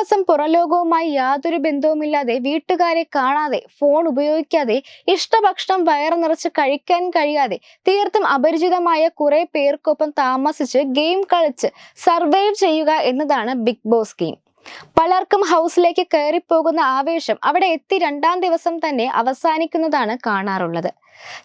ദിവസം പുറലോകവുമായി യാതൊരു ബന്ധവുമില്ലാതെ വീട്ടുകാരെ കാണാതെ ഫോൺ ഉപയോഗിക്കാതെ ഇഷ്ടഭക്ഷണം വയറ് നിറച്ച് കഴിക്കാൻ കഴിയാതെ തീർത്തും അപരിചിതമായ കുറെ പേർക്കൊപ്പം താമസിച്ച് ഗെയിം കളിച്ച് സർവൈവ് ചെയ്യുക എന്നതാണ് ബിഗ് ബോസ് ഗെയിം പലർക്കും ഹൗസിലേക്ക് കയറിപ്പോകുന്ന ആവേശം അവിടെ എത്തി രണ്ടാം ദിവസം തന്നെ അവസാനിക്കുന്നതാണ് കാണാറുള്ളത്.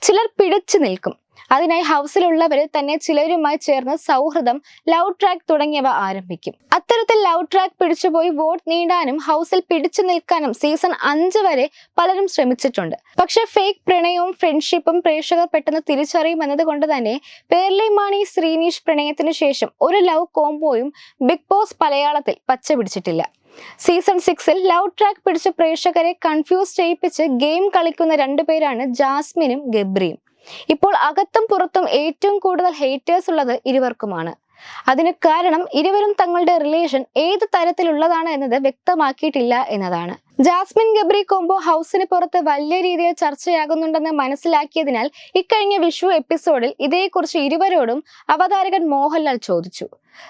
ചിലർ പിടിച്ചു നിൽക്കും. അതിനായി ഹൗസിലുള്ളവരിൽ തന്നെ ചിലരുമായി ചേർന്ന് സൗഹൃദം ലവ് ട്രാക്ക് തുടങ്ങിയവ ആരംഭിക്കും. അത്തരത്തിൽ ലവ് ട്രാക്ക് പിടിച്ചുപോയി വോട്ട് നീടാനും ഹൗസിൽ പിടിച്ചു നിൽക്കാനും സീസൺ അഞ്ച് വരെ പലരും ശ്രമിച്ചിട്ടുണ്ട്. പക്ഷെ ഫേക്ക് പ്രണയവും ഫ്രണ്ട്ഷിപ്പും പ്രേക്ഷകർ പെട്ടെന്ന് തിരിച്ചറിയും എന്നതുകൊണ്ട് തന്നെ പേർലി മാണി ശ്രീനീഷ് പ്രണയത്തിന് ശേഷം ഒരു ലവ് കോംബോയും ബിഗ് ബോസ് മലയാളത്തിൽ പച്ച പിടിച്ചിട്ടില്ല. സീസൺ സിക്സിൽ ലവ് ട്രാക്ക് പിടിച്ച് പ്രേക്ഷകരെ കൺഫ്യൂസ് ചെയ്യിപ്പിച്ച് ഗെയിം കളിക്കുന്ന രണ്ടുപേരാണ് ജാസ്മിനും ഗബ്രിയും. ഇപ്പോൾ അകത്തും പുറത്തും ഏറ്റവും കൂടുതൽ ഹേറ്റേഴ്സ് ഉള്ളത് ഇരുവർക്കുമാണ്. അതിന് കാരണം ഇരുവരും തങ്ങളുടെ റിലേഷൻ ഏത് തരത്തിലുള്ളതാണ് എന്നത് വ്യക്തമാക്കിയിട്ടില്ല എന്നതാണ്. ജാസ്മിൻ ഗബ്രി കോംബോ ഹൗസിന് പുറത്ത് വലിയ രീതിയിൽ ചർച്ചയാകുന്നുണ്ടെന്ന് മനസ്സിലാക്കിയതിനാൽ ഇക്കഴിഞ്ഞ വിഷു എപ്പിസോഡിൽ ഇതേക്കുറിച്ച് ഇരുവരോടും അവതാരകൻ മോഹൻലാൽ ചോദിച്ചു.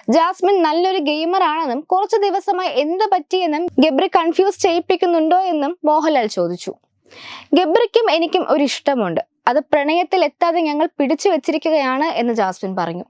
ജാസ്മിൻ നല്ലൊരു ഗെയിമർ ആണെന്നും കുറച്ചു ദിവസമായി എന്ത് പറ്റിയെന്നും ഗബ്രി കൺഫ്യൂസ് ചെയ്യിപ്പിക്കുന്നുണ്ടോ എന്നും മോഹൻലാൽ ചോദിച്ചു. ഗബ്രിക്കും എനിക്കും ഒരു ഇഷ്ടമുണ്ട് അത് പ്രണയത്തിൽ എത്താതെ ഞങ്ങൾ പിടിച്ചു വെച്ചിരിക്കുകയാണ് എന്ന് ജാസ്മിൻ പറഞ്ഞു.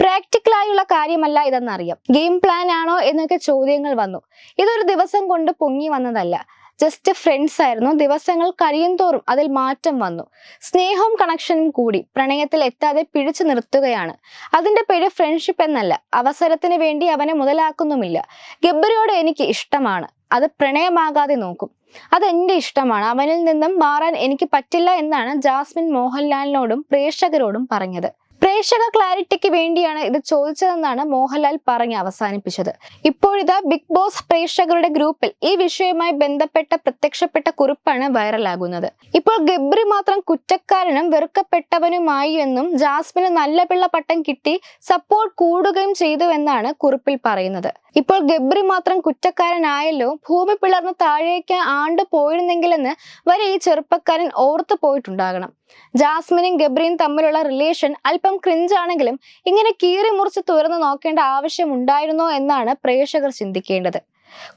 പ്രാക്ടിക്കലായുള്ള കാര്യമല്ല ഇതെന്നറിയാം. ഗെയിം പ്ലാൻ ആണോ എന്നൊക്കെ ചോദ്യങ്ങൾ വന്നു. ഇതൊരു ദിവസം കൊണ്ട് പൊങ്ങി വന്നതല്ല. ജസ്റ്റ് ഫ്രണ്ട്സ് ആയിരുന്നു. ദിവസങ്ങൾ കഴിയുംതോറും അതിൽ മാറ്റം വന്നു. സ്നേഹവും കണക്ഷനും കൂടി പ്രണയത്തിൽ എത്താതെ പിടിച്ചു നിർത്തുകയാണ്. അതിന്റെ പേര് ഫ്രണ്ട്ഷിപ്പ് എന്നല്ല. അവസരത്തിന് വേണ്ടി അവനെ മുതലാക്കുന്നുമില്ല. ഗബ്ബറിയോട് എനിക്ക് ഇഷ്ടമാണ്. അത് പ്രണയമാകാതെ നോക്കും. അതെന്റെ ഇഷ്ടമാണ്. അവനിൽ നിന്നും മാറാൻ എനിക്ക് പറ്റില്ല എന്നാണ് ജാസ്മിൻ മോഹൻലാലിനോടും പ്രേക്ഷകരോടും പറഞ്ഞത്. പ്രേക്ഷക ക്ലാരിറ്റിക്ക് വേണ്ടിയാണ് ഇത് ചോദിച്ചതെന്നാണ് മോഹൻലാൽ പറഞ്ഞ് അവസാനിപ്പിച്ചത്. ഇപ്പോഴിതാ ബിഗ് ബോസ് പ്രേക്ഷകരുടെ ഗ്രൂപ്പിൽ ഈ വിഷയവുമായി ബന്ധപ്പെട്ട പ്രത്യക്ഷപ്പെട്ട കുറിപ്പാണ് വൈറലാകുന്നത്. ഇപ്പോൾ ഗബ്രി മാത്രം കുറ്റക്കാരനും വെറുക്കപ്പെട്ടവനുമായി എന്നും ജാസ്മിന് നല്ല പിള്ള പട്ടം കിട്ടി സപ്പോർട്ട് കൂടുകയും ചെയ്തു എന്നാണ് കുറിപ്പിൽ പറയുന്നത്. ഇപ്പോൾ ഗബ്രി മാത്രം കുറ്റക്കാരനായല്ലോ ഭൂമി പിളർന്ന് താഴേക്ക് ആണ്ട് പോയിരുന്നെങ്കിലെന്ന് വരെ ഈ ചെറുപ്പക്കാരൻ ഓർത്തു പോയിട്ടുണ്ടാകണം. ജാസ്മിനും ഗബ്രിയും തമ്മിലുള്ള റിലേഷൻ അല്പം ക്രിഞ്ചാണെങ്കിലും ഇങ്ങനെ കീറി മുറിച്ച് തുറന്നു നോക്കേണ്ട ആവശ്യമുണ്ടായിരുന്നോ എന്നാണ് പ്രേക്ഷകർ ചിന്തിക്കേണ്ടത്.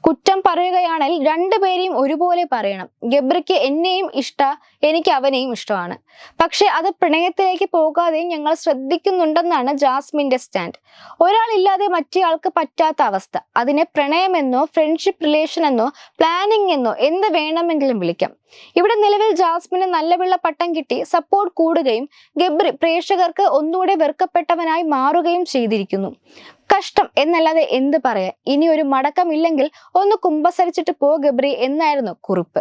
കുറ്റം പറയുകയാണെങ്കിൽ രണ്ടുപേരെയും ഒരുപോലെ പറയണം. ഗബ്രിക്ക് എന്നെയും ഇഷ്ട എനിക്ക് അവനെയും ഇഷ്ടമാണ്. പക്ഷെ അത് പ്രണയത്തിലേക്ക് പോകാതെ ഞങ്ങൾ ശ്രദ്ധിക്കുന്നുണ്ടെന്നാണ് ജാസ്മിന്റെ സ്റ്റാൻഡ്. ഒരാളില്ലാതെ മറ്റേയാൾക്ക് പറ്റാത്ത അവസ്ഥ. അതിനെ പ്രണയമെന്നോ ഫ്രണ്ട്ഷിപ്പ് റിലേഷൻ എന്നോ പ്ലാനിംഗ് എന്നോ എന്ത് വേണമെങ്കിലും വിളിക്കാം. ഇവിടെ നിലവിൽ ജാസ്മിന് നല്ല വെള്ള പട്ടം കിട്ടി സപ്പോർട്ട് കൂടുകയും ഗബ്രി പ്രേക്ഷകർക്ക് ഒന്നുകൂടെ വെറുക്കപ്പെട്ടവനായി മാറുകയും ചെയ്തിരിക്കുന്നു. കഷ്ടം എന്നല്ലാതെ എന്ത് പറയാ? ഇനി ഒരു മടക്കമില്ലെങ്കിൽ ഒന്ന് കുമ്പസരിച്ചിട്ട് പോ ഗബ്രി എന്നായിരുന്നു കുറിപ്പ്.